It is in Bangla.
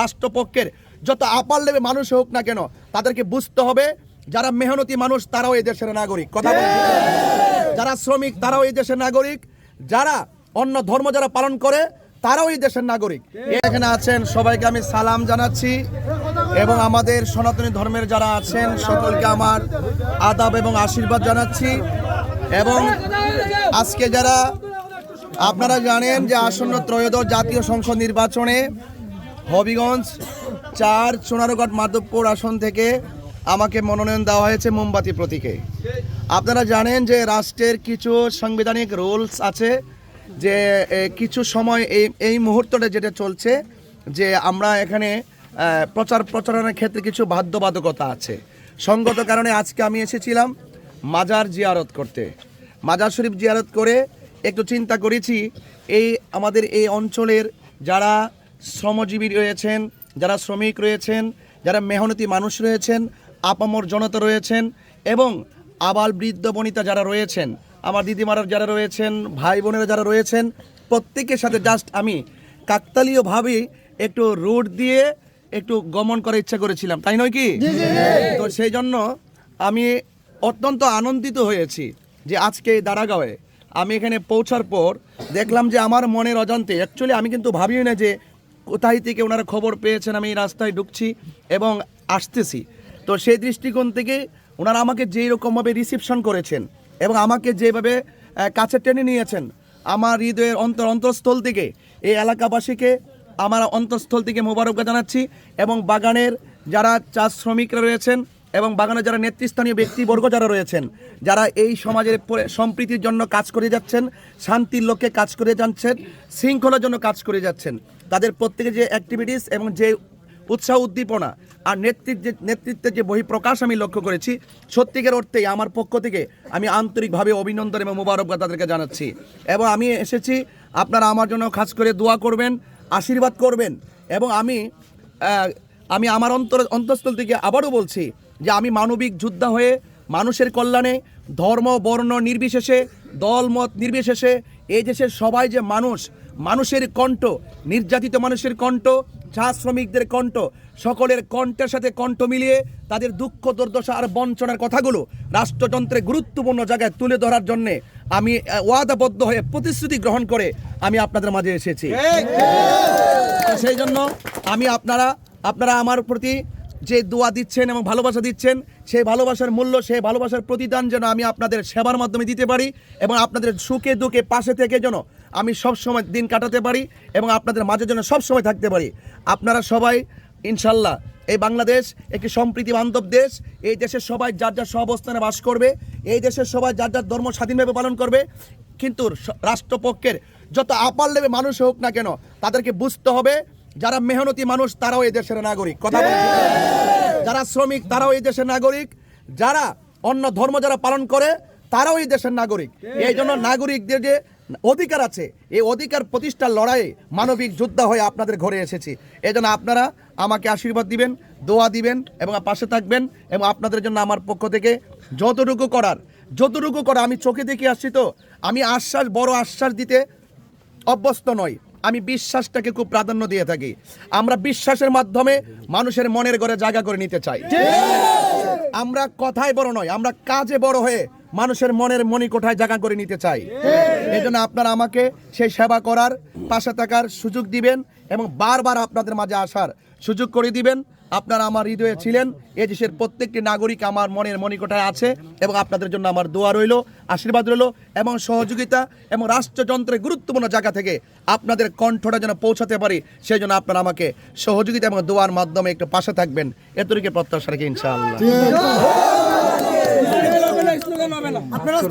রাষ্ট্রপক্ষের যত আপার লেবে মানুষ হোক না কেন তাদেরকে বুঝতে হবে যারা মেহনতি মানুষ তারাও এই দেশের নাগরিক। কথা বলছি? যারা শ্রমিক তারাও এই দেশের নাগরিক। যারা অন্য ধর্ম যারা পালন করে তারাও এই দেশের নাগরিক। এখানে আছেন সবাইকে আমি সালাম জানাচ্ছি। এবং আমাদের সনাতনী ধর্মের যারা আছেন সকলকে আমার আদাব এবং আশীর্বাদ জানাচ্ছি। এবং আজকে যারা আপনারা জানেন যে আসন্ন ত্রয়োদশ জাতীয় সংসদ নির্বাচনে হবিগঞ্জ চার সোনারঘাট মাধবপুর আসন থেকে আমাকে মনোনয়ন দেওয়া হয়েছে মোমবাতি প্রতীকে। আপনারা জানেন যে রাষ্ট্রের কিছু সাংবিধানিক রুলস আছে যে কিছু সময় এই এই মুহূর্তটা যেটা চলছে যে আমরা এখানে প্রচার প্রচারণার ক্ষেত্রে কিছু বাধ্যবাধকতা আছে। সঙ্গত কারণে আজকে আমি এসেছিলাম মাজার জিয়ারত করতে। মাজার শরীফ জিয়ারত করে একটু চিন্তা করেছি, এই আমাদের এই অঞ্চলের যারা শ্রমজীবী রয়েছেন যারা শ্রমিক রয়েছেন যারা মেহনতি মানুষ রয়েছেন আপামর জনতা রয়েছেন এবং আবাল বৃদ্ধ বনিতা যারা রয়েছেন আমার দিদিমারা যারা রয়েছেন ভাই বোনেরা যারা রয়েছেন প্রত্যেকের সাথে জাস্ট আমি কাকতালীয়ভাবে একটু রোড দিয়ে একটু গমন করার ইচ্ছা করেছিলাম তাই নয় কি? তো সেই জন্য আমি অত্যন্ত আনন্দিত হয়েছি যে আজকে এই দাঁড়াগাঁওয়ে আমি এখানে পৌঁছার পর দেখলাম যে আমার মনের অজান্তে অ্যাকচুয়ালি আমি কিন্তু ভাবিও না যে কোথায় থেকে ওনারা খবর পেয়েছেন আমি রাস্তায় ঢুকছি এবং আসতেছি। তো সেই দৃষ্টিকোণ থেকে ওনারা আমাকে যেই রকমভাবে রিসিপশন করেছেন এবং আমাকে যেভাবে কাছে টেনে নিয়েছেন, আমার হৃদয়ের অন্তর, অন্তঃস্থল থেকে এই এলাকাবাসীকে আমার অন্তঃস্থল থেকে মোবারকবাদ জানাচ্ছি এবং বাগানের যারা চাষ শ্রমিকরা রয়েছেন এবং বাগানের যারা নেতৃস্থানীয় ব্যক্তিবর্গ যারা রয়েছেন, যারা এই সমাজের সম্প্রীতির জন্য কাজ করে যাচ্ছেন, শান্তির লক্ষ্যে কাজ করে যাচ্ছেন, শৃঙ্খলার জন্য কাজ করে যাচ্ছেন, তাদের প্রত্যেকে যে অ্যাক্টিভিটিস এবং যে উৎসাহ উদ্দীপনা আর নেতৃত্বের নেতৃত্বের যে বহিঃপ্রকাশ আমি লক্ষ্য করেছি, সত্যিকার অর্থেই আমার পক্ষ থেকে আমি আন্তরিকভাবে অভিনন্দন এবং মোবারকবাদ তাদেরকে জানাচ্ছি। এবং আমি এসেছি, আপনারা আমার জন্য খাস করে দোয়া করবেন, আশীর্বাদ করবেন, এবং আমি আমি আমার অন্তর, অন্তঃস্থল থেকে আবারও বলছি যে আমি মানবিক যোদ্ধা হয়ে মানুষের কল্যাণে ধর্ম বর্ণ নির্বিশেষে দল মত নির্বিশেষে এই দেশের সবাই যে মানুষ মানুষের কণ্ঠ নির্যাতিত মানুষের কণ্ঠ চা শ্রমিকদের কণ্ঠ সকলের কণ্ঠের সাথে কণ্ঠ মিলিয়ে তাদের দুঃখ দুর্দশা আর বঞ্চনার কথাগুলো রাষ্ট্রযন্ত্রে গুরুত্বপূর্ণ জায়গায় তুলে ধরার জন্যে আমি ওয়াদাবদ্ধ হয়ে প্রতিশ্রুতি গ্রহণ করে আমি আপনাদের মাঝে এসেছি। সেই জন্য আমি আপনারা আপনারা আমার প্রতি যে দোয়া দিচ্ছেন এবং ভালোবাসা দিচ্ছেন সেই ভালোবাসার মূল্য সেই ভালোবাসার প্রতিদান যেন আমি আপনাদের সেবার মাধ্যমে দিতে পারি এবং আপনাদের সুখে দুঃখে পাশে থেকে যেন আমি সব সময় দিন কাটাতে পারি এবং আপনাদের মাঝে যেন সব সময় থাকতে পারি। আপনারা সবাই, ইনশাল্লাহ, এই বাংলাদেশ একটি সম্প্রীতি বান্ধব দেশ। এই দেশের সবাই যার যার সহাবস্থানে বাস করবে, এই দেশের সবাই যার যার ধর্ম স্বাধীনভাবে পালন করবে। কিন্তু রাষ্ট্রপক্ষের যত আপার লেবে মানুষ হোক না কেন, তাদেরকে বুঝতে হবে যারা মেহনতি মানুষ তারাও এই দেশের নাগরিক। কথা বলছি। যারা শ্রমিক তারাও এই দেশের নাগরিক। যারা অন্য ধর্ম যারা পালন করে তারাও এই দেশের নাগরিক। এই জন্য নাগরিকদের যে অধিকার আছে এই অধিকার প্রতিষ্ঠার লড়াইয়ে মানবিক যোদ্ধা হয়ে আপনাদের ঘরে এসেছি। এই জন্য আপনারা আমাকে আশীর্বাদ দিবেন দোয়া দিবেন এবং পাশে থাকবেন এবং আপনাদের জন্য আমার পক্ষ থেকে যতটুকু করার যতটুকু করা আমি চোখে দেখে আসছি তো আমি আশ্বাস বড় আশ্বাস দিতে অভ্যস্ত নয় আমি বিশ্বাসটাকে খুব প্রাধান্য দিয়ে থাকি। আমরা বিশ্বাসের মাধ্যমে মানুষের মনের ঘরে জায়গা করে নিতে চাই। আমরা কথায় বড় নয় আমরা কাজে বড় হয়ে মানুষের মনের মণিকোঠায় জায়গা করে নিতে চাই। এই জন্য আপনারা আমাকে সেই সেবা করার পাশে থাকার সুযোগ দিবেন এবং বারবার আপনাদের মাঝে আসার সুযোগ করে দিবেন। আপনারা আমার হৃদয়ে ছিলেন এই দেশের প্রত্যেকটি নাগরিক আমার মনের মণিকোঠায় আছে এবং আপনাদের জন্য আমার দোয়া রইল আশীর্বাদ রইল এবং সহযোগিতা এবং রাষ্ট্রযন্ত্রের গুরুত্বপূর্ণ জায়গা থেকে আপনাদের কণ্ঠটা যেন পৌঁছাতে পারি সেই জন্য আপনারা আমাকে সহযোগিতা এবং দোয়ার মাধ্যমে একটু পাশে থাকবেন। এতটুকু প্রত্যাশা রেখে ইনশাআল্লাহ। আপনারা